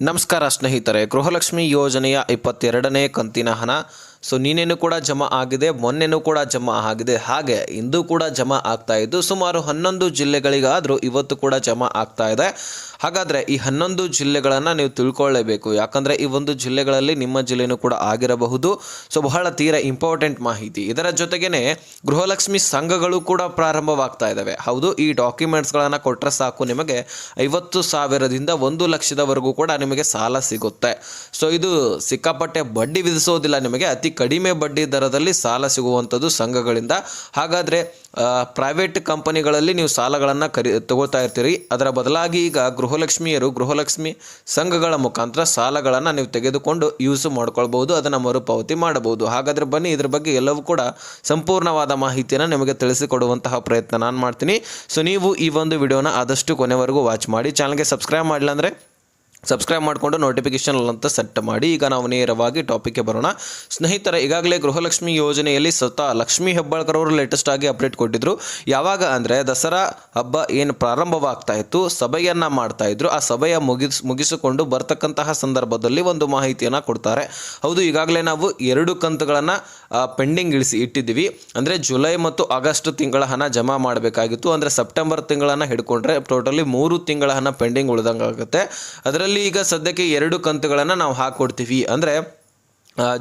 ನಮಸ್ಕಾರ ಸ್ನೇಹಿತರೆ ಗೃಹಲಕ್ಷ್ಮಿ ಯೋಜನೆಯ ಇಪ್ಪತ್ತೆರಡನೇ ಕಂತಿನ ಹಣ ಸೊ ನೀನೇನು ಕೂಡ ಜಮಾ ಆಗಿದೆ, ಮೊನ್ನೆನೂ ಕೂಡ ಜಮಾ ಆಗಿದೆ. ಹಾಗೆ ಇಂದು ಕೂಡ ಜಮಾ ಆಗ್ತಾ ಇದ್ದು, ಸುಮಾರು ಹನ್ನೊಂದು ಜಿಲ್ಲೆಗಳಿಗಾದರೂ ಇವತ್ತು ಕೂಡ ಜಮಾ ಆಗ್ತಾ ಇದೆ. ಹಾಗಾದರೆ ಈ ಹನ್ನೊಂದು ಜಿಲ್ಲೆಗಳನ್ನು ನೀವು ತಿಳ್ಕೊಳ್ಳೇಬೇಕು. ಯಾಕಂದರೆ ಈ ಒಂದು ಜಿಲ್ಲೆಗಳಲ್ಲಿ ನಿಮ್ಮ ಜಿಲ್ಲೆನೂ ಕೂಡ ಆಗಿರಬಹುದು. ಸೊ ಬಹಳ ತೀರ ಇಂಪಾರ್ಟೆಂಟ್ ಮಾಹಿತಿ. ಇದರ ಜೊತೆಗೇ ಗೃಹಲಕ್ಷ್ಮಿ ಸಂಘಗಳು ಕೂಡ ಪ್ರಾರಂಭವಾಗ್ತಾ ಇದ್ದಾವೆ ಹೌದು, ಈ ಡಾಕ್ಯುಮೆಂಟ್ಸ್ಗಳನ್ನು ಕೊಟ್ಟರೆ ಸಾಕು ನಿಮಗೆ. ಐವತ್ತು ಸಾವಿರದಿಂದ ಒಂದು ಲಕ್ಷದವರೆಗೂ ಕೂಡ ನಿಮಗೆ ಸಾಲ ಸಿಗುತ್ತೆ. ಸೊ ಇದು ಸಿಕ್ಕಾಪಟ್ಟೆ ಬಡ್ಡಿ ವಿಧಿಸೋದಿಲ್ಲ ನಿಮಗೆ. ಅತಿ ಕಡಿಮೆ ಬಡ್ಡಿ ದರದಲ್ಲಿ ಸಾಲ ಸಿಗುವಂಥದ್ದು ಸಂಘಗಳಿಂದ. ಹಾಗಾದರೆ ಪ್ರೈವೇಟ್ ಕಂಪನಿಗಳಲ್ಲಿ ನೀವು ಸಾಲಗಳನ್ನು ಕರಿ ತಗೋತಾ ಇರ್ತೀರಿ. ಅದರ ಬದಲಾಗಿ ಈಗ ಗೃಹಲಕ್ಷ್ಮಿಯರು, ಗೃಹಲಕ್ಷ್ಮಿ ಸಂಘಗಳ ಮುಖಾಂತರ ಸಾಲಗಳನ್ನು ನೀವು ತೆಗೆದುಕೊಂಡು ಯೂಸ್ ಮಾಡ್ಕೊಳ್ಬೋದು ಅದನ್ನು ಮರುಪಾವತಿ ಮಾಡಬಹುದು. ಹಾಗಾದರೆ ಬನ್ನಿ, ಇದ್ರ ಬಗ್ಗೆ ಎಲ್ಲವೂ ಕೂಡ ಸಂಪೂರ್ಣವಾದ ಮಾಹಿತಿಯನ್ನು ನಿಮಗೆ ತಿಳಿಸಿಕೊಡುವಂತಹ ಪ್ರಯತ್ನ ನಾನು ಮಾಡ್ತೀನಿ. ಸೊ ನೀವು ಈ ಒಂದು ವಿಡಿಯೋನ ಆದಷ್ಟು ಕೊನೆವರೆಗೂ ವಾಚ್ ಮಾಡಿ. ಚಾನಲ್ಗೆ ಸಬ್ಸ್ಕ್ರೈಬ್ ಮಾಡಿಲ್ಲ ಅಂದರೆ ಸಬ್ಸ್ಕ್ರೈಬ್ ಮಾಡಿಕೊಂಡು ನೋಟಿಫಿಕೇಶನ್ ಅಂತ ಸೆಟ್ ಮಾಡಿ. ಈಗ ನಾವು ನೇರವಾಗಿ ಟಾಪಿಕ್ಗೆ ಬರೋಣ. ಸ್ನೇಹಿತರ, ಈಗಾಗಲೇ ಗೃಹಲಕ್ಷ್ಮಿ ಯೋಜನೆಯಲ್ಲಿ ಸ್ವತಃ ಲಕ್ಷ್ಮೀ ಹೆಬ್ಬಾಳ್ಕರ್ ಅವರು ಲೇಟೆಸ್ಟ್ ಆಗಿ ಅಪ್ಡೇಟ್ ಕೊಟ್ಟಿದ್ರು. ಯಾವಾಗ ಅಂದರೆ ದಸರಾ ಹಬ್ಬ ಏನು ಪ್ರಾರಂಭವಾಗ್ತಾ ಇತ್ತು, ಸಭೆಯನ್ನು ಮಾಡ್ತಾ ಇದ್ರು. ಆ ಸಭೆಯ ಮುಗಿಸ್, ಮುಗಿಸಿಕೊಂಡು ಬರ್ತಕ್ಕಂತಹ ಸಂದರ್ಭದಲ್ಲಿ ಒಂದು ಮಾಹಿತಿಯನ್ನು ಕೊಡ್ತಾರೆ. ಹೌದು, ಈಗಾಗಲೇ ನಾವು ಎರಡು ಕಂತುಗಳನ್ನು ಪೆಂಡಿಂಗ್ ಇಳಿಸಿ ಇಟ್ಟಿದ್ದೀವಿ. ಅಂದರೆ ಜುಲೈ ಮತ್ತು ಆಗಸ್ಟ್ ತಿಂಗಳ ಹಣ ಜಮಾ ಮಾಡಬೇಕಾಗಿತ್ತು. ಅಂದರೆ ಸೆಪ್ಟೆಂಬರ್ ತಿಂಗಳನ್ನು ಹಿಡ್ಕೊಂಡ್ರೆ ಟೋಟಲಿ ಮೂರು ತಿಂಗಳ ಹಣ ಪೆಂಡಿಂಗ್ ಉಳಿದಂಗೆ ಆಗುತ್ತೆ ಅದರಲ್ಲಿ ಈಗ ಸದ್ಯಕ್ಕೆ ಎರಡು ಕಂತುಗಳನ್ನು ನಾವು ಹಾಕ್ಕೊಡ್ತೀವಿ ಅಂದರೆ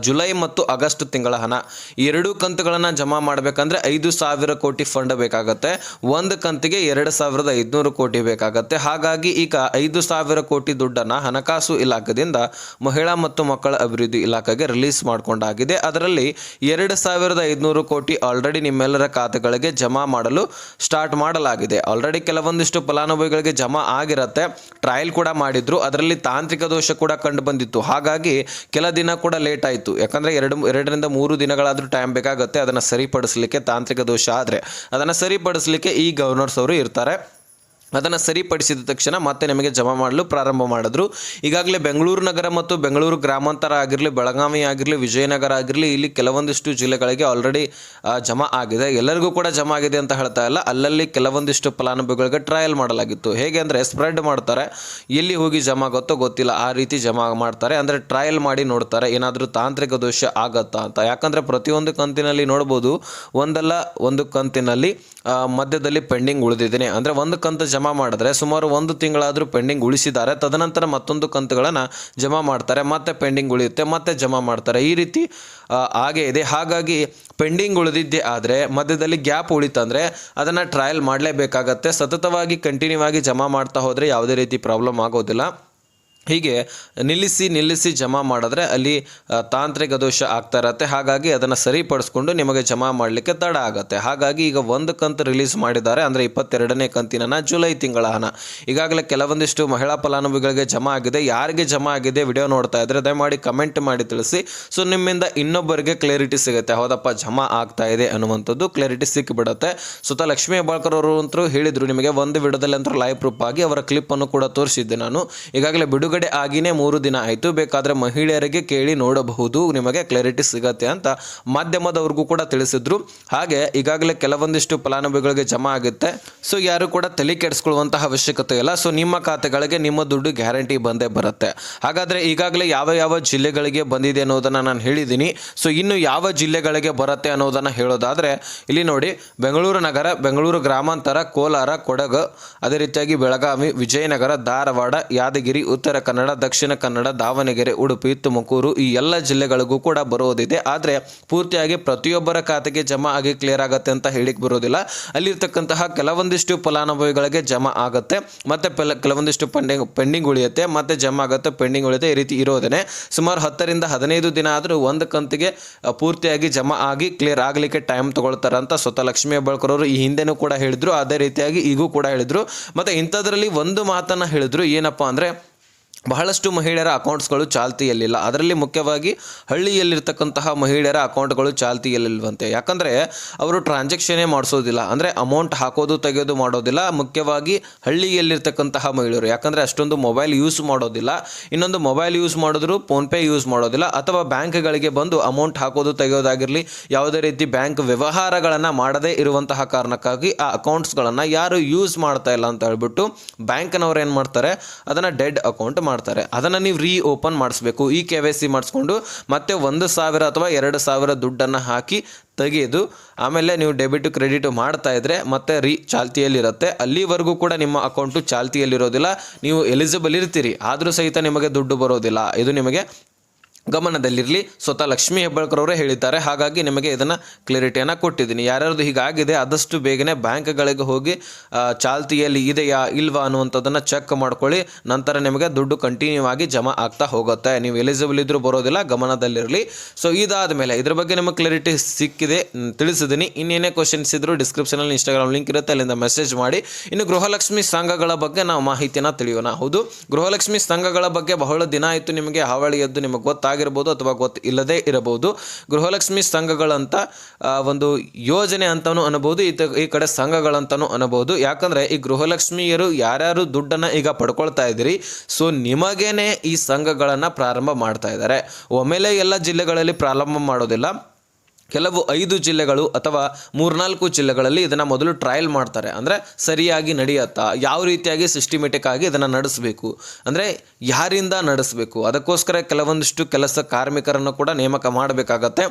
ಜುಲೈ ಮತ್ತು ಆಗಸ್ಟ್ ತಿಂಗಳ ಹಣ. ಎರಡು ಕಂತುಗಳನ್ನು ಜಮಾ ಮಾಡಬೇಕಂದ್ರೆ ಐದು ಸಾವಿರ ಕೋಟಿ ಫಂಡ್ ಬೇಕಾಗುತ್ತೆ. ಒಂದು ಕಂತಿಗೆ ಎರಡು ಸಾವಿರದ ಐದುನೂರು ಕೋಟಿ ಬೇಕಾಗುತ್ತೆ. ಹಾಗಾಗಿ ಈಗ ಐದು ಸಾವಿರ ಕೋಟಿ ದುಡ್ಡನ್ನು ಹಣಕಾಸು ಇಲಾಖೆಯಿಂದ ಮಹಿಳಾ ಮತ್ತು ಮಕ್ಕಳ ಅಭಿವೃದ್ಧಿ ಇಲಾಖೆಗೆ ರಿಲೀಸ್ ಮಾಡಿಕೊಂಡಾಗಿದೆ. ಅದರಲ್ಲಿ ಎರಡು ಸಾವಿರದ ಐದುನೂರು ಕೋಟಿ ಆಲ್ರೆಡಿ ನಿಮ್ಮೆಲ್ಲರ ಖಾತೆಗಳಿಗೆ ಜಮಾ ಮಾಡಲು ಸ್ಟಾರ್ಟ್ ಮಾಡಲಾಗಿದೆ. ಆಲ್ರೆಡಿ ಕೆಲವೊಂದಿಷ್ಟು ಫಲಾನುಭವಿಗಳಿಗೆ ಜಮಾ ಆಗಿರುತ್ತೆ. ಟ್ರಯಲ್ ಕೂಡ ಮಾಡಿದ್ರು. ಅದರಲ್ಲಿ ತಾಂತ್ರಿಕ ದೋಷ ಕೂಡ ಕಂಡು ಬಂದಿತ್ತು. ಹಾಗಾಗಿ ಕೆಲ ದಿನ ಕೂಡ ಲೇಟ್ ಆಯಿತು ಯಾಕಂದರೆ ಎರಡು ಎರಡರಿಂದ ಮೂರು ದಿನಗಳಾದರೂ ಟೈಮ್ ಬೇಕಾಗುತ್ತೆ, ಅದನ್ನು ಸರಿಪಡಿಸಲಿಕ್ಕೆ ತಾಂತ್ರಿಕ ದೋಷ ಆದರೆ. ಅದನ್ನು ಸರಿಪಡಿಸಲಿಕ್ಕೆ ಈ ಗವರ್ನರ್ಸ್ ಅವರು ಇರ್ತಾರೆ. ಅದನ್ನು ಸರಿಪಡಿಸಿದ ತಕ್ಷಣ ಮತ್ತೆ ನಿಮಗೆ ಜಮಾ ಮಾಡಲು ಪ್ರಾರಂಭ ಮಾಡಿದ್ರು. ಈಗಾಗಲೇ ಬೆಂಗಳೂರು ನಗರ ಮತ್ತು ಬೆಂಗಳೂರು ಗ್ರಾಮಾಂತರ ಆಗಿರಲಿ, ಬೆಳಗಾವಿ ಆಗಿರಲಿ, ವಿಜಯನಗರ ಆಗಿರಲಿ, ಇಲ್ಲಿ ಕೆಲವೊಂದಿಷ್ಟು ಜಿಲ್ಲೆಗಳಿಗೆ ಆಲ್ರೆಡಿ ಜಮಾ ಆಗಿದೆ. ಎಲ್ಲರಿಗೂ ಕೂಡ ಜಮಾ ಆಗಿದೆ ಅಂತ ಹೇಳ್ತಾ ಇಲ್ಲ. ಅಲ್ಲಲ್ಲಿ ಕೆಲವೊಂದಿಷ್ಟು ಫಲಾನುಭವಿಗಳಿಗೆ ಟ್ರಯಲ್ ಮಾಡಲಾಗಿತ್ತು. ಹೇಗೆ ಅಂದರೆ ಸ್ಪ್ರೆಡ್ ಮಾಡ್ತಾರೆ. ಎಲ್ಲಿ ಹೋಗಿ ಜಮಾ ಆಗುತ್ತೋ ಗೊತ್ತಿಲ್ಲ. ಆ ರೀತಿ ಜಮಾ ಮಾಡ್ತಾರೆ. ಅಂದರೆ ಟ್ರಯಲ್ ಮಾಡಿ ನೋಡ್ತಾರೆ. ಏನಾದರೂ ತಾಂತ್ರಿಕ ದೋಷ ಆಗತ್ತಾ ಅಂತ. ಯಾಕಂದರೆ ಪ್ರತಿಯೊಂದು ಕಂತಿನಲ್ಲಿ ನೋಡ್ಬೋದು, ಒಂದಲ್ಲ ಒಂದು ಕಂತಿನಲ್ಲಿ ಮಧ್ಯದಲ್ಲಿ ಪೆಂಡಿಂಗ್ ಉಳಿದಿದ್ದೇನೆ. ಅಂದರೆ ಒಂದು ಕಂತು ಜಮಾ ಮಾಡಿದ್ರೆ ಸುಮಾರು ಒಂದು ತಿಂಗಳಾದರೂ ಪೆಂಡಿಂಗ್ ಉಳಿಸಿದ್ದಾರೆ. ತದನಂತರ ಮತ್ತೊಂದು ಕಂತುಗಳನ್ನು ಜಮಾ ಮಾಡ್ತಾರೆ. ಮತ್ತೆ ಪೆಂಡಿಂಗ್ ಉಳಿಯುತ್ತೆ, ಮತ್ತೆ ಜಮಾ ಮಾಡ್ತಾರೆ. ಈ ರೀತಿ ಹಾಗೆ ಇದೆ. ಹಾಗಾಗಿ ಪೆಂಡಿಂಗ್ ಉಳಿದಿದ್ದೆ ಆದರೆ, ಮಧ್ಯದಲ್ಲಿ ಗ್ಯಾಪ್ ಉಳಿತಂದರೆ ಅದನ್ನು ಟ್ರಯಲ್ ಮಾಡಲೇಬೇಕಾಗತ್ತೆ. ಸತತವಾಗಿ, ಕಂಟಿನ್ಯೂ ಆಗಿ ಜಮಾ ಮಾಡ್ತಾ ಹೋದರೆ ಯಾವುದೇ ರೀತಿ ಪ್ರಾಬ್ಲಮ್ ಆಗೋದಿಲ್ಲ. ಹೀಗೆ ನಿಲ್ಲಿಸಿ ನಿಲ್ಲಿಸಿ ಜಮಾ ಮಾಡಿದ್ರೆ ಅಲ್ಲಿ ತಾಂತ್ರಿಕ ದೋಷ ಆಗ್ತಾ ಇರತ್ತೆ. ಹಾಗಾಗಿ ಅದನ್ನು ಸರಿಪಡಿಸ್ಕೊಂಡು ನಿಮಗೆ ಜಮಾ ಮಾಡಲಿಕ್ಕೆ ತಡ ಆಗುತ್ತೆ. ಹಾಗಾಗಿ ಈಗ ಒಂದು ಕಂತು ರಿಲೀಸ್ ಮಾಡಿದ್ದಾರೆ. ಅಂದರೆ ಇಪ್ಪತ್ತೆರಡನೇ ಕಂತಿನ ಜುಲೈ ತಿಂಗಳ ಹಣ. ಈಗಾಗಲೇ ಕೆಲವೊಂದಿಷ್ಟು ಮಹಿಳಾ ಫಲಾನುಭವಿಗಳಿಗೆ ಜಮಾ ಆಗಿದೆ. ಯಾರಿಗೆ ಜಮಾ ಆಗಿದೆ ವಿಡಿಯೋ ನೋಡ್ತಾ ಇದ್ರೆ ದಯಮಾಡಿ ಕಮೆಂಟ್ ಮಾಡಿ ತಿಳಿಸಿ. ಸೊ, ನಿಮ್ಮಿಂದ ಇನ್ನೊಬ್ಬರಿಗೆ ಕ್ಲಾರಿಟಿ ಸಿಗುತ್ತೆ. ಹೌದಪ್ಪ, ಜಮಾ ಆಗ್ತಾ ಇದೆ ಅನ್ನುವಂಥದ್ದು ಕ್ಲಾರಿಟಿ ಸಿಕ್ಕಿಬಿಡುತ್ತೆ ಸುತ್ತ ಲಕ್ಷ್ಮೀ ಹೆಬ್ಬಾಳ್ಕರ್ ಅವರು ಅಂತೂ ಹೇಳಿದರು, ನಿಮಗೆ ಒಂದು ವಿಡಿಯೋದಲ್ಲಿ ಅಂತರೂ ಲೈವ್ ಪ್ರೂಫ್ ಆಗಿ ಅವರ ಕ್ಲಿಪ್ಪನ್ನು ಕೂಡ ತೋರಿಸಿದ್ದೆ ನಾನು. ಈಗಾಗಲೇ ಬಿಡುಗಡೆ ಆಗಿನೇ ಮೂರು ದಿನ ಆಯಿತು. ಬೇಕಾದರೆ ಮಹಿಳೆಯರಿಗೆ ಕೇಳಿ ನೋಡಬಹುದು. ನಿಮಗೆ ಕ್ಲಾರಿಟಿ ಸಿಗತ್ತೆ ಅಂತ ಮಾಧ್ಯಮದವ್ರಿಗೂ ಕೂಡ ತಿಳಿಸಿದ್ರು. ಹಾಗೆ ಈಗಾಗಲೇ ಕೆಲವೊಂದಿಷ್ಟು ಫಲಾನುಭವಿಗಳಿಗೆ ಜಮಾ ಆಗುತ್ತೆ. ಸೊ ಯಾರು ಕೂಡ ತಲೆ ಕೆಡಿಸ್ಕೊಳ್ಳುವಂತಹ ಅವಶ್ಯಕತೆ ಇಲ್ಲ. ಸೊ ನಿಮ್ಮ ಖಾತೆಗಳಿಗೆ ನಿಮ್ಮ ದುಡ್ಡು ಗ್ಯಾರಂಟಿ ಬಂದೇ ಬರುತ್ತೆ. ಹಾಗಾದರೆ ಈಗಾಗಲೇ ಯಾವ ಯಾವ ಜಿಲ್ಲೆಗಳಿಗೆ ಬಂದಿದೆ ಅನ್ನೋದನ್ನು ನಾನು ಹೇಳಿದ್ದೀನಿ. ಸೊ ಇನ್ನು ಯಾವ ಜಿಲ್ಲೆಗಳಿಗೆ ಬರುತ್ತೆ ಅನ್ನೋದನ್ನು ಹೇಳೋದಾದರೆ, ಇಲ್ಲಿ ನೋಡಿ, ಬೆಂಗಳೂರು ನಗರ, ಬೆಂಗಳೂರು ಗ್ರಾಮಾಂತರ, ಕೋಲಾರ, ಕೊಡಗು, ಅದೇ ರೀತಿಯಾಗಿ ಬೆಳಗಾವಿ, ವಿಜಯನಗರ, ಧಾರವಾಡ, ಯಾದಗಿರಿ, ಉತ್ತರ ಕನ್ನಡ, ದಕ್ಷಿಣ ಕನ್ನಡ, ದಾವಣಗೆರೆ, ಉಡುಪಿ, ತುಮಕೂರು ಈ ಎಲ್ಲ ಜಿಲ್ಲೆಗಳಿಗೂ ಕೂಡ ಬರೋದಿದೆ ಆದರೆ ಪೂರ್ತಿಯಾಗಿ ಪ್ರತಿಯೊಬ್ಬರ ಖಾತೆಗೆ ಜಮಾ ಆಗಿ ಕ್ಲಿಯರ್ ಆಗುತ್ತೆ ಅಂತ ಹೇಳಿಕ್ ಬರೋದಿಲ್ಲ ಅಲ್ಲಿರ್ತಕ್ಕಂತಹ ಕೆಲವೊಂದಿಷ್ಟು ಫಲಾನುಭವಿಗಳಿಗೆ ಜಮಾ ಆಗುತ್ತೆ, ಮತ್ತೆ ಕೆಲವೊಂದಿಷ್ಟು ಪೆಂಡಿಂಗ್ ಪೆಂಡಿಂಗ್ ಉಳಿಯುತ್ತೆ, ಮತ್ತೆ ಜಮಾ ಆಗುತ್ತೆ, ಪೆಂಡಿಂಗ್ ಉಳಿಯುತ್ತೆ ಈ ರೀತಿ ಇರೋದೇ ಸುಮಾರು ಹತ್ತರಿಂದ ಹದಿನೈದು ದಿನ ಆದರೂ ಒಂದು ಕಂತಿಗೆ ಪೂರ್ತಿಯಾಗಿ ಜಮಾ ಆಗಿ ಕ್ಲಿಯರ್ ಆಗಲಿಕ್ಕೆ ಟೈಮ್ ತಗೊಳ್ತಾರೆ ಅಂತ ಸ್ವತಃ ಲಕ್ಷ್ಮೀ ಹೆಬ್ಬಾಳ್ಕರ್ ಅವರು ಈ ಹಿಂದೆನೂ ಕೂಡ ಹೇಳಿದ್ರು. ಅದೇ ರೀತಿಯಾಗಿ ಈಗೂ ಕೂಡ ಹೇಳಿದ್ರು. ಮತ್ತೆ ಇಂಥದ್ರಲ್ಲಿ ಒಂದು ಮಾತನ್ನ ಹೇಳಿದ್ರು ಏನಪ್ಪಾ ಅಂದ್ರೆ ಬಹಳಷ್ಟು ಮಹಿಳೆಯರ ಅಕೌಂಟ್ಸ್ಗಳು ಚಾಲ್ತಿಯಲ್ಲಿಲ್ಲ. ಅದರಲ್ಲಿ ಮುಖ್ಯವಾಗಿ ಹಳ್ಳಿಯಲ್ಲಿರ್ತಕ್ಕಂತಹ ಮಹಿಳೆಯರ ಅಕೌಂಟ್ಗಳು ಚಾಲ್ತಿಯಲ್ಲಿಲ್ವಂತೆ. ಯಾಕಂದರೆ ಅವರು ಟ್ರಾನ್ಸಾಕ್ಷನೇ ಮಾಡಿಸೋದಿಲ್ಲ. ಅಂದರೆ ಅಮೌಂಟ್ ಹಾಕೋದು ತೆಗೆಯೋದು ಮಾಡೋದಿಲ್ಲ. ಮುಖ್ಯವಾಗಿ ಹಳ್ಳಿಯಲ್ಲಿರ್ತಕ್ಕಂತಹ ಮಹಿಳೆಯರು. ಯಾಕಂದರೆ ಅಷ್ಟೊಂದು ಮೊಬೈಲ್ ಯೂಸ್ ಮಾಡೋದಿಲ್ಲ. ಇನ್ನೊಂದು ಮೊಬೈಲ್ ಯೂಸ್ ಮಾಡಿದ್ರು ಫೋನ್ಪೇ ಯೂಸ್ ಮಾಡೋದಿಲ್ಲ. ಅಥವಾ ಬ್ಯಾಂಕ್ಗಳಿಗೆ ಬಂದು ಅಮೌಂಟ್ ಹಾಕೋದು, ತೆಗೆಯೋದಾಗಿರಲಿ, ಯಾವುದೇ ರೀತಿ ಬ್ಯಾಂಕ್ ವ್ಯವಹಾರಗಳನ್ನು ಮಾಡದೇ ಇರುವಂತಹ ಕಾರಣಕ್ಕಾಗಿ ಆ ಅಕೌಂಟ್ಸ್ಗಳನ್ನು ಯಾರು ಯೂಸ್ ಮಾಡ್ತಾ ಇಲ್ಲ ಅಂತ ಹೇಳ್ಬಿಟ್ಟು ಬ್ಯಾಂಕ್ನವ್ರು ಏನು ಮಾಡ್ತಾರೆ? ಅದನ್ನು ಡೆಡ್ ಅಕೌಂಟ್ ಮಾಡ್ತಾರೆ. ಮಾಡ್ತಾರೆ. ಅದನ್ನು ನೀವು ರೀ ಓಪನ್ ಮಾಡಿಸ್ಬೇಕು. ಈ ಕೆ ವೈ ಸಿ ಮಾಡಿಸ್ಕೊಂಡು ಮತ್ತೆ ಒಂದು ಸಾವಿರ ಅಥವಾ ಎರಡು ಸಾವಿರ ದುಡ್ಡನ್ನು ಹಾಕಿ ತೆಗೆದು, ಆಮೇಲೆ ನೀವು ಡೆಬಿಟ್ ಕ್ರೆಡಿಟ್ ಮಾಡ್ತಾ ಇದ್ರೆ ಮತ್ತೆ ರೀ ಚಾಲ್ತಿಯಲ್ಲಿರುತ್ತೆ. ಅಲ್ಲಿವರೆಗೂ ಕೂಡ ನಿಮ್ಮ ಅಕೌಂಟು ಚಾಲ್ತಿಯಲ್ಲಿರೋದಿಲ್ಲ. ನೀವು ಎಲಿಜಿಬಲ್ ಇರ್ತೀರಿ. ಆದರೂ ಸಹಿತ ನಿಮಗೆ ದುಡ್ಡು ಬರೋದಿಲ್ಲ. ಇದು ನಿಮಗೆ ಗಮನದಲ್ಲಿರಲಿ. ಸ್ವತಃ ಲಕ್ಷ್ಮೀ ಹೆಬ್ಬಾಳ್ಕರ್ ಅವರೇ ಹೇಳಿದ್ದಾರೆ. ಹಾಗಾಗಿ ನಿಮಗೆ ಇದನ್ನು ಕ್ಲಿಯರಿಟಿಯನ್ನು ಕೊಟ್ಟಿದ್ದೀನಿ. ಯಾರ್ಯಾರ್ದು ಹೀಗಾಗಿದೆ ಆದಷ್ಟು ಬೇಗನೆ ಬ್ಯಾಂಕ್ಗಳಿಗೆ ಹೋಗಿ ಚಾಲ್ತಿಯಲ್ಲಿ ಇದೆಯಾ, ಇಲ್ವಾ ಅನ್ನುವಂಥದ್ದನ್ನು ಚೆಕ್ ಮಾಡ್ಕೊಳ್ಳಿ. ನಂತರ ನಿಮಗೆ ದುಡ್ಡು ಕಂಟಿನ್ಯೂ ಆಗಿ ಜಮಾ ಆಗ್ತಾ ಹೋಗುತ್ತೆ. ನೀವು ಎಲಿಜಿಬಲ್ ಇದ್ರೂ ಬರೋದಿಲ್ಲ, ಗಮನದಲ್ಲಿರಲಿ. ಸೊ ಇದಾದ ಮೇಲೆ ಇದ್ರ ಬಗ್ಗೆ ನಿಮಗೆ ಕ್ಲಿಯರಿಟಿ ಸಿಕ್ಕಿದೆ ತಿಳಿಸಿದ್ದೀನಿ. ಇನ್ನೇನೇ ಕ್ವಶನ್ಸ್ ಇದ್ದರೂ ಡಿಸ್ಕ್ರಿಪ್ಷನಲ್ಲಿ ಇನ್ಸ್ಟಾಗ್ರಾಮ್ ಲಿಂಕ್ ಇರುತ್ತೆ. ಅಲ್ಲಿಂದ ಮೆಸೇಜ್ ಮಾಡಿ. ಇನ್ನು ಗೃಹಲಕ್ಷ್ಮಿ ಸಂಘಗಳ ಬಗ್ಗೆ ನಾವು ಮಾಹಿತಿನ ತಿಳಿಯೋಣ. ಹೌದು, ಗೃಹಲಕ್ಷ್ಮಿ ಸಂಘಗಳ ಬಗ್ಗೆ ಬಹಳ ದಿನ ಆಯಿತು ನಿಮಗೆ ಹಾವಳಿ ಎದ್ದು ನಿಮಗೆ ಗೊತ್ತಾಗಿರ್ಬೋದು ಅಥವಾ ಗೊತ್ತು ಇಲ್ಲದೇ ಇರಬಹುದು. ಗೃಹಲಕ್ಷ್ಮಿ ಸಂಘಗಳಂತ ಒಂದು ಯೋಜನೆ ಅಂತಲೂ ಅನ್ಬೋದು ಈ ಕಡೆ ಸಂಘಗಳಂತಾನು ಅನ್ಬೋದು. ಯಾಕಂದ್ರೆ ಈ ಗೃಹಲಕ್ಷ್ಮಿಯರು ಯಾರ್ಯಾರು ದುಡ್ಡನ್ನು ಈಗ ಪಡ್ಕೊಳ್ತಾ ಇದ್ದೀರಿ, ಸೊ ನಿಮಗೇನೆ ಈ ಸಂಘಗಳನ್ನು ಪ್ರಾರಂಭ ಮಾಡ್ತಾ ಇದ್ದಾರೆ. ಒಮ್ಮೆಲೆ ಎಲ್ಲ ಜಿಲ್ಲೆಗಳಲ್ಲಿ ಪ್ರಾರಂಭ ಮಾಡೋದಿಲ್ಲ. ಕೆಲವು ಐದು ಜಿಲ್ಲೆಗಳು ಅಥವಾ ಮೂರ್ನಾಲ್ಕು ಜಿಲ್ಲೆಗಳಲ್ಲಿ ಇದನ್ನು ಮೊದಲು ಟ್ರಯಲ್ ಮಾಡ್ತಾರೆ. ಅಂದರೆ ಸರಿಯಾಗಿ ನಡೆಯುತ್ತಾ? ಯಾವ ರೀತಿಯಾಗಿ ಸಿಸ್ಟಮೆಟಿಕ್ ಆಗಿ ಇದನ್ನು ನಡೆಸಬೇಕು? ಅಂದರೆ ಯಾರಿಂದ ನಡೆಸಬೇಕು? ಅದಕ್ಕೋಸ್ಕರ ಕೆಲವೊಂದಿಷ್ಟು ಕೆಲಸ ಕಾರ್ಮಿಕರನ್ನು ಕೂಡ ನೇಮಕ ಮಾಡಬೇಕಾಗತ್ತೆ.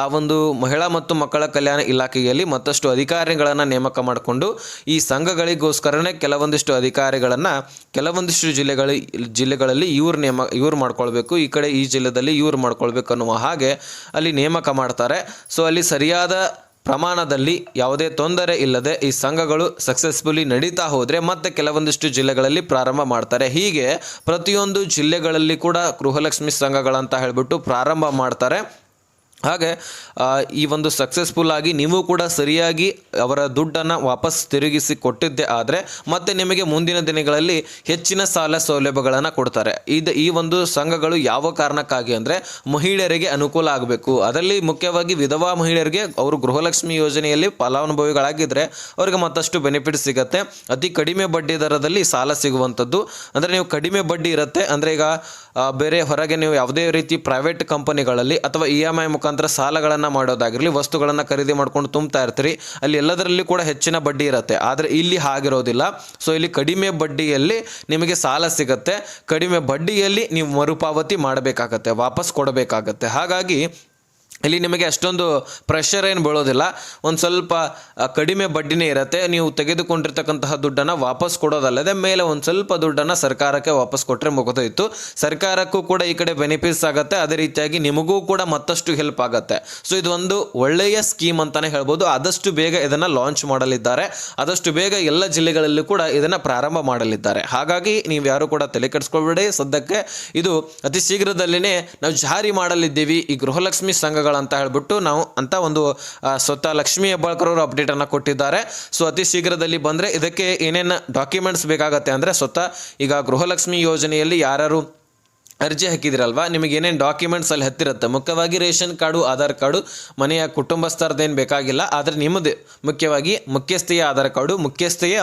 ಆ ಒಂದು ಮಹಿಳಾ ಮತ್ತು ಮಕ್ಕಳ ಕಲ್ಯಾಣ ಇಲಾಖೆಯಲ್ಲಿ ಮತ್ತಷ್ಟು ಅಧಿಕಾರಿಗಳನ್ನು ನೇಮಕ ಮಾಡಿಕೊಂಡು, ಈ ಸಂಘಗಳಿಗೋಸ್ಕರನೇ ಕೆಲವೊಂದಿಷ್ಟು ಅಧಿಕಾರಿಗಳನ್ನು ಕೆಲವೊಂದಿಷ್ಟು ಜಿಲ್ಲೆಗಳ, ಜಿಲ್ಲೆಗಳಲ್ಲಿ ಇವ್ರು ನೇಮ, ಇವ್ರು ಮಾಡ್ಕೊಳ್ಬೇಕು, ಈ ಕಡೆ ಈ ಜಿಲ್ಲೆದಲ್ಲಿ ಇವ್ರು ಮಾಡ್ಕೊಳ್ಬೇಕು ಅನ್ನುವ ಹಾಗೆ ಅಲ್ಲಿ ನೇಮಕ ಮಾಡ್ತಾರೆ. ಸೊ ಅಲ್ಲಿ ಸರಿಯಾದ ಪ್ರಮಾಣದಲ್ಲಿ ಯಾವುದೇ ತೊಂದರೆ ಇಲ್ಲದೆ ಈ ಸಂಘಗಳು ಸಕ್ಸಸ್ಫುಲಿ ನಡೀತಾ ಹೋದರೆ ಮತ್ತೆ ಕೆಲವೊಂದಿಷ್ಟು ಜಿಲ್ಲೆಗಳಲ್ಲಿ ಪ್ರಾರಂಭ ಮಾಡ್ತಾರೆ. ಹೀಗೆ ಪ್ರತಿಯೊಂದು ಜಿಲ್ಲೆಗಳಲ್ಲಿ ಕೂಡ ಗೃಹಲಕ್ಷ್ಮಿ ಸಂಘಗಳಂತ ಹೇಳಿಬಿಟ್ಟು ಪ್ರಾರಂಭ ಮಾಡ್ತಾರೆ. ಹಾಗೆ ಈ ಒಂದು ಸಕ್ಸಸ್ಫುಲ್ ಆಗಿ ನೀವು ಕೂಡ ಸರಿಯಾಗಿ ಅವರ ದುಡ್ಡನ್ನು ವಾಪಸ್ ತಿರುಗಿಸಿ ಕೊಟ್ಟಿದ್ದೆ ಆದರೆ ಮತ್ತೆ ನಿಮಗೆ ಮುಂದಿನ ದಿನಗಳಲ್ಲಿ ಹೆಚ್ಚಿನ ಸಾಲ ಸೌಲಭ್ಯಗಳನ್ನು ಕೊಡ್ತಾರೆ. ಇದು ಈ ಒಂದು ಸಂಘಗಳು ಯಾವ ಕಾರಣಕ್ಕಾಗಿ ಅಂದರೆ ಮಹಿಳೆಯರಿಗೆ ಅನುಕೂಲ ಆಗಬೇಕು. ಅದರಲ್ಲಿ ಮುಖ್ಯವಾಗಿ ವಿಧವಾ ಮಹಿಳೆಯರಿಗೆ ಅವರು ಗೃಹಲಕ್ಷ್ಮಿ ಯೋಜನೆಯಲ್ಲಿ ಫಲಾನುಭವಿಗಳಾಗಿದ್ದರೆ ಅವರಿಗೆ ಮತ್ತಷ್ಟು ಬೆನಿಫಿಟ್ ಸಿಗುತ್ತೆ. ಅತಿ ಕಡಿಮೆ ಬಡ್ಡಿ ದರದಲ್ಲಿ ಸಾಲ ಸಿಗುವಂಥದ್ದು. ಅಂದರೆ ನೀವು ಕಡಿಮೆ ಬಡ್ಡಿ ಇರುತ್ತೆ. ಅಂದರೆ ಈಗ ಬೇರೆ ಹೊರಗೆ ನೀವು ಯಾವುದೇ ರೀತಿ ಪ್ರೈವೇಟ್ ಕಂಪನಿಗಳಲ್ಲಿ ಅಥವಾ ಇ ಎಂ ಐ ಮುಖಾಂತರ ಸಾಲಗಳನ್ನು ಮಾಡೋದಾಗಿರಲಿ, ವಸ್ತುಗಳನ್ನು ಖರೀದಿ ಮಾಡ್ಕೊಂಡು ತುಂಬ್ತಾ ಇರ್ತೀರಿ. ಅಲ್ಲಿ ಎಲ್ಲದರಲ್ಲಿ ಕೂಡ ಹೆಚ್ಚಿನ ಬಡ್ಡಿ ಇರುತ್ತೆ. ಆದರೆ ಇಲ್ಲಿ ಹಾಗಿರೋದಿಲ್ಲ. ಸೊ ಇಲ್ಲಿ ಕಡಿಮೆ ಬಡ್ಡಿಯಲ್ಲಿ ನಿಮಗೆ ಸಾಲ ಸಿಗುತ್ತೆ. ಕಡಿಮೆ ಬಡ್ಡಿಯಲ್ಲಿ ನೀವು ಮರುಪಾವತಿ ಮಾಡಬೇಕಾಗತ್ತೆ, ವಾಪಸ್ ಕೊಡಬೇಕಾಗತ್ತೆ. ಹಾಗಾಗಿ ಇಲ್ಲಿ ನಿಮಗೆ ಅಷ್ಟೊಂದು ಪ್ರೆಷರ್ ಏನು ಬೀಳೋದಿಲ್ಲ. ಒಂದು ಸ್ವಲ್ಪ ಕಡಿಮೆ ಬಡ್ಡಿನೇ ಇರುತ್ತೆ. ನೀವು ತೆಗೆದುಕೊಂಡಿರ್ತಕ್ಕಂತಹ ದುಡ್ಡನ್ನು ವಾಪಸ್ ಕೊಡೋದಲ್ಲದೆ ಮೇಲೆ ಒಂದು ಸ್ವಲ್ಪ ದುಡ್ಡನ್ನು ಸರ್ಕಾರಕ್ಕೆ ವಾಪಸ್ ಕೊಟ್ಟರೆ ಮುಗಿದೋಯಿತು. ಸರ್ಕಾರಕ್ಕೂ ಕೂಡ ಈ ಕಡೆ ಬೆನಿಫಿಟ್ಸ್ ಆಗುತ್ತೆ. ಅದೇ ರೀತಿಯಾಗಿ ನಿಮಗೂ ಕೂಡ ಮತ್ತಷ್ಟು ಹೆಲ್ಪ್ ಆಗುತ್ತೆ. ಸೊ ಇದೊಂದು ಒಳ್ಳೆಯ ಸ್ಕೀಮ್ ಅಂತಲೇ ಹೇಳ್ಬೋದು. ಆದಷ್ಟು ಬೇಗ ಇದನ್ನು ಲಾಂಚ್ ಮಾಡಲಿದ್ದಾರೆ. ಆದಷ್ಟು ಬೇಗ ಎಲ್ಲ ಜಿಲ್ಲೆಗಳಲ್ಲೂ ಕೂಡ ಇದನ್ನು ಪ್ರಾರಂಭ ಮಾಡಲಿದ್ದಾರೆ. ಹಾಗಾಗಿ ನೀವು ಯಾರು ಕೂಡ ತಲೆ ಕೆಡಿಸ್ಕೊಳ್ಬೇಡಿ. ಸದ್ಯಕ್ಕೆ ಇದು ಅತಿ ಶೀಘ್ರದಲ್ಲಿನೇ ನಾವು ಜಾರಿ ಮಾಡಲಿದ್ದೀವಿ. ಈ ಗೃಹಲಕ್ಷ್ಮಿ ಸಂಘಗಳಂತ ಹೇಳ್ಬಿಟ್ಟು ನಾವು ಅಂತ ಒಂದು ಸ್ವತಃ ಲಕ್ಷ್ಮೀ ಹೆಬ್ಬಾಳ್ಕರ್ ಅವರು ಅಪ್ಡೇಟನ್ನು ಕೊಟ್ಟಿದ್ದಾರೆ. ಸೊ ಅತಿ ಶೀಘ್ರದಲ್ಲಿ ಬಂದರೆ ಇದಕ್ಕೆ ಏನೇನು ಡಾಕ್ಯುಮೆಂಟ್ಸ್ ಬೇಕಾಗತ್ತೆ ಅಂದರೆ ಸ್ವತಃ ಈಗ ಗೃಹಲಕ್ಷ್ಮಿ ಯೋಜನೆಯಲ್ಲಿ ಯಾರ್ಯಾರು ಅರ್ಜಿ ಹಾಕಿದಿರಲ್ವಾ? ನಿಮಗೆ ಏನೇನು ಡಾಕ್ಯುಮೆಂಟ್ಸ್ ಅಲ್ಲಿ ಹತ್ತಿರುತ್ತೆ? ಮುಖ್ಯವಾಗಿ ರೇಷನ್ ಕಾರ್ಡು, ಆಧಾರ್ ಕಾರ್ಡು, ಮನೆಯ ಕುಟುಂಬಸ್ಥರದ್ದೇನು ಬೇಕಾಗಿಲ್ಲ. ಆದರೆ ನಿಮ್ಮದು ಮುಖ್ಯವಾಗಿ ಮುಖ್ಯಸ್ಥೆಯ ಆಧಾರ್ ಕಾರ್ಡು, ಮುಖ್ಯಸ್ಥೆಯ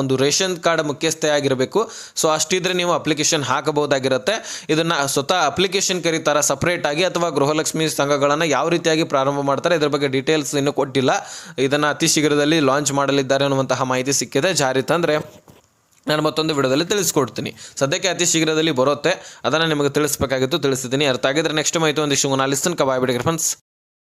ಒಂದು ರೇಷನ್ ಕಾರ್ಡ್ ಮುಖ್ಯಸ್ಥೆಯಾಗಿರಬೇಕು ಸೊ ಅಷ್ಟಿದ್ರೆ ನೀವು ಅಪ್ಲಿಕೇಶನ್ ಹಾಕಬಹುದಾಗಿರುತ್ತೆ. ಇದನ್ನು ಸ್ವತಃ ಅಪ್ಲಿಕೇಶನ್ ಕರೀತಾರೆ ಸಪ್ರೇಟ್ ಆಗಿ ಅಥವಾ ಗೃಹಲಕ್ಷ್ಮಿ ಸಂಘಗಳನ್ನು ಯಾವ ರೀತಿಯಾಗಿ ಪ್ರಾರಂಭ ಮಾಡ್ತಾರೆ, ಇದ್ರ ಬಗ್ಗೆ ಡೀಟೇಲ್ಸ್ ಇನ್ನೂ ಕೊಟ್ಟಿಲ್ಲ. ಇದನ್ನು ಅತಿ ಶೀಘ್ರದಲ್ಲಿ ಲಾಂಚ್ ಮಾಡಲಿದ್ದಾರೆ ಅನ್ನುವಂತಹ ಮಾಹಿತಿ ಸಿಕ್ಕಿದೆ. ಜಾರಿ ತಂದರೆ ನಾನು ಮತ್ತೊಂದು ವಿಡಿಯೋದಲ್ಲಿ ತಿಳಿಸ್ಕೊಡ್ತೀನಿ. ಸದ್ಯಕ್ಕೆ ಅತಿ ಶೀಘ್ರದಲ್ಲಿ ಬರುತ್ತೆ. ಅದನ್ನು ನಿಮಗೆ ತಿಳಿಸ್ಬೇಕಾಗಿತ್ತು ತಿಳಿಸಿದ್ದೀನಿ ಅರ್ಥ ಆಗಿದ್ರೆ ನೆಕ್ಸ್ಟ್ ಮಾಹಿತಿ ಒಂದಿಷ್ಟು ನಾಲ್ಕು ಕಬಾಯ್ ಬಿಡಿ ಫ್ರೆಂಡ್ಸ್.